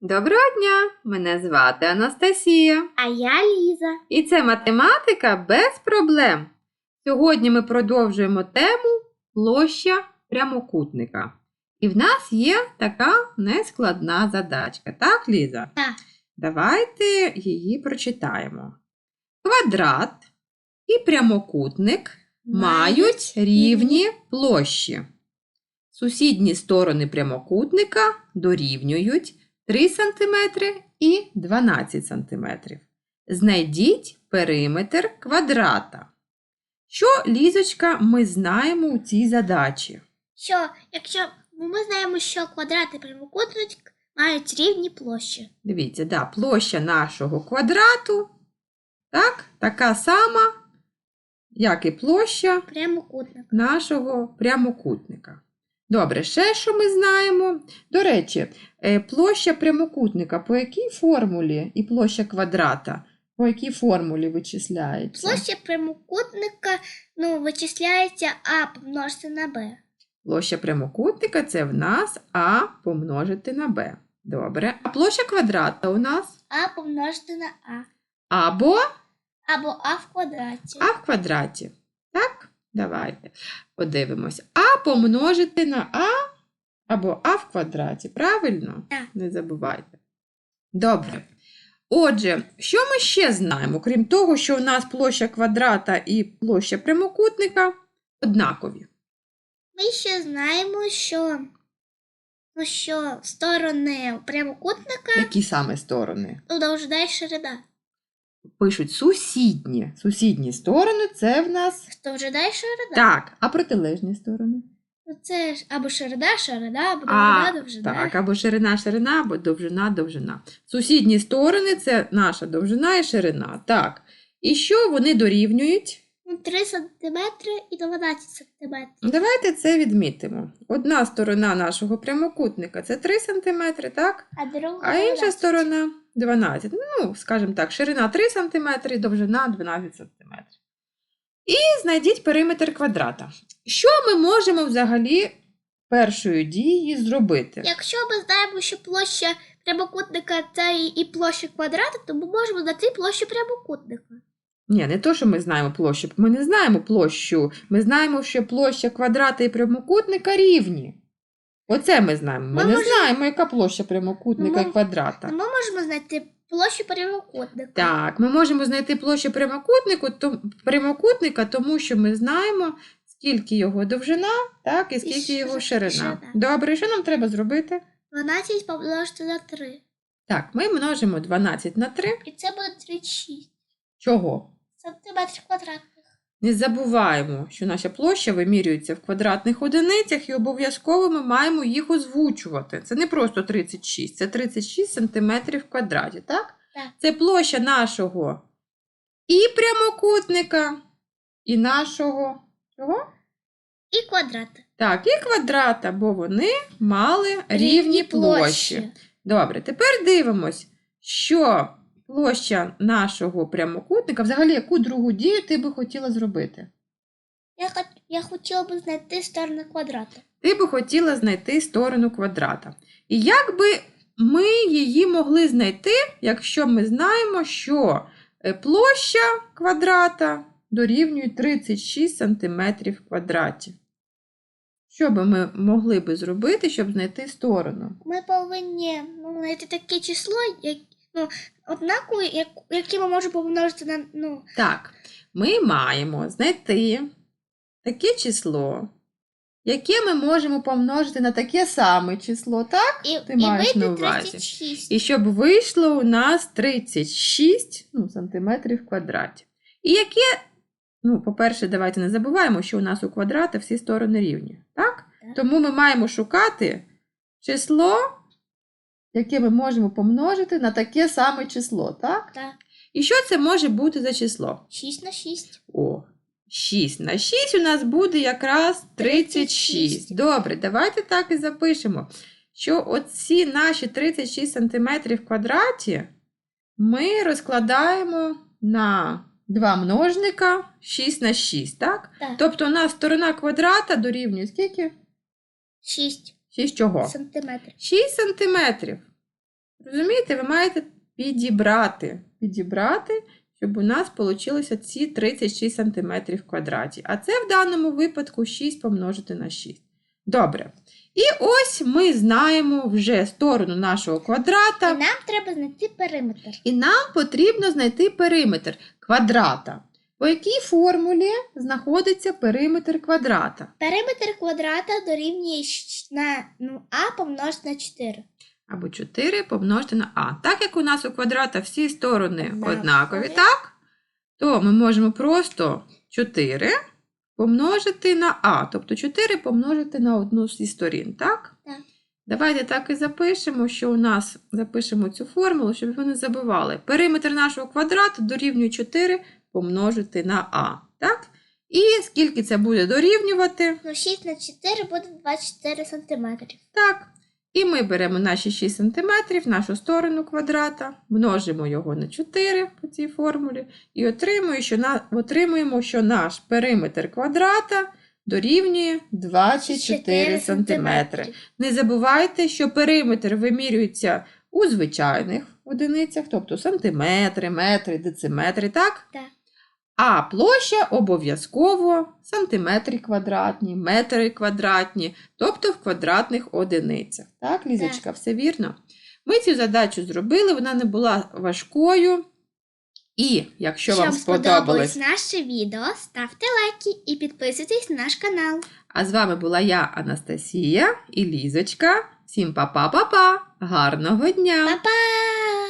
Доброго дня! Мене звати Анастасія. А я Ліза. І це математика без проблем. Сьогодні ми продовжуємо тему площа прямокутника. І в нас є така нескладна задачка. Так, Ліза? Так. Давайте її прочитаємо. Квадрат і прямокутник мають рівні площі. Сусідні сторони прямокутника дорівнюють 3 см і 12 см. Знайдіть периметр квадрата. Що, Лізочка, ми знаємо у цій задачі? Що, якщо ми знаємо, що квадрат і прямокутник мають рівні площі. Дивіться, да, площа нашого квадрату так, така сама, як і площа Прямокутник. нашого прямокутника. Добре, ще що ми знаємо? До речі, е, площа прямокутника по якій формулі і площа квадрата по якій формулі вичисляється? Площа прямокутника ну, вичисляється А помножити на Б. Площа прямокутника це в нас А помножити на Б. Добре. А площа квадрата у нас А помножити на А. або Або А в квадраті. А в квадраті. Так? Давайте подивимось. А помножити на А або А в квадраті. Правильно? Так. Не забувайте. Добре. Отже, що ми ще знаємо, крім того, що у нас площа квадрата і площа прямокутника однакові. Ми ще знаємо, що, що сторони прямокутника Які саме сторони? ну, довжина і ширина. Пишуть сусідні. Сусідні сторони це в нас. Довжина і ширина. Так, а протилежні сторони? Ну, Це ж або ширина, ширина, або А, довжина, довжина. Так, або ширина, ширина, або довжина, довжина. Сусідні сторони це наша довжина і ширина. Так. І що вони дорівнюють? Ну, 3 см і 12 см. Давайте це відмітимо. Одна сторона нашого прямокутника це 3 см, так? А друга А інша 12. сторона 12. Ну, скажімо так, ширина 3 см довжина 12 см. І знайдіть периметр квадрата. Що ми можемо взагалі першою дією зробити? Якщо ми знаємо, що площа прямокутника це і площа квадрата, то ми можемо знайти площу прямокутника. Ні, не то, що ми знаємо площу. Ми не знаємо площу. Ми знаємо, що площа квадрата і прямокутника рівні. Оце ми знаємо. Ми, Ми не можемо- знаємо, яка площа прямокутника Ми- і квадрата. Ми можемо знайти площу прямокутника. Так, ми можемо знайти площу прямокутнику, то, прямокутника, тому що ми знаємо, скільки його довжина, так, і скільки що його за ширина. ширина. Добре, що нам треба зробити? 12 помножити на 3. Так, ми множимо 12 на 3. І це буде 36 Чого? сантиметрів квадратних. Не забуваємо, що наша площа вимірюється в квадратних одиницях і обов'язково ми маємо їх озвучувати. Це не просто 36, це 36 см в квадраті, так? Так. Це площа нашого і прямокутника, і нашого чого? І квадрат. Так, і квадрата, бо вони мали рівні, площі. Добре, тепер дивимось, що площа нашого прямокутника, взагалі, яку другу дію ти би хотіла зробити? Я, хот... я хотіла б знайти сторону квадрата. Ти би хотіла знайти сторону квадрата. І як би ми її могли знайти, якщо ми знаємо, що е, площа квадрата дорівнює 36 см квадраті? Що би ми могли би зробити, щоб знайти сторону? Ми повинні ну, знайти таке число, як, ну, однакове, як, яке ми можемо помножити на. Ну, Так, ми маємо знайти таке число, яке ми можемо помножити на таке саме число, так? і, Ти і маєш на увазі. 36. І щоб вийшло у нас 36 ну, сантиметрів в квадраті. І яке, ну, по-перше, давайте не забуваємо, що у нас у квадрата всі сторони рівні, так? Так. Тому ми маємо шукати число, яке ми можемо помножити на таке саме число, так? Так. І що це може бути за число? 6 на 6. О, 6 на 6 у нас буде якраз 36. 36. Добре, давайте так і запишемо, що оці наші 36 см в квадраті ми розкладаємо на два множника 6 на 6, так? Так. Тобто у нас сторона квадрата дорівнює скільки? 6 6 чого? сантиметрів. 6 сантиметрів. Розумієте, ви маєте підібрати. Підібрати, щоб у нас вийшло ці 36 см квадраті. А це в даному випадку 6 помножити на 6. Добре. І ось ми знаємо вже сторону нашого квадрата. І нам треба знайти периметр. І нам потрібно знайти периметр квадрата. По якій формулі знаходиться периметр квадрата? Периметр квадрата дорівнює на ну, а помножити на 4. Або 4 помножити на а. Так як у нас у квадрата всі сторони Однакові. однакові, так? То ми можемо просто 4 помножити на а. Тобто 4 помножити на одну зі сторін, так? Так. Давайте так і запишемо, що у нас запишемо цю формулу, щоб ви не забували. Периметр нашого квадрату дорівнює 4 помножити на а. Так? І скільки це буде дорівнювати? Ну, 6 на 4 буде 24 см. Так. І ми беремо наші 6 см, нашу сторону квадрата, множимо його на 4 по цій формулі, і отримуємо, що, на, отримуємо, що наш периметр квадрата дорівнює 24 см. Не забувайте, що периметр вимірюється у звичайних одиницях, тобто сантиметри, метри, дециметри, так? Так. А площа обов'язково сантиметри квадратні, метри квадратні, тобто в квадратних одиницях. Так, Лізочка, все вірно? Ми цю задачу зробили, вона не була важкою. І якщо вам сподобалось, наше відео, ставте лайки і підписуйтесь на наш канал. а з вами була я, Анастасія і Лізочка. Всім па-па-па-па! Гарного дня! Па-па!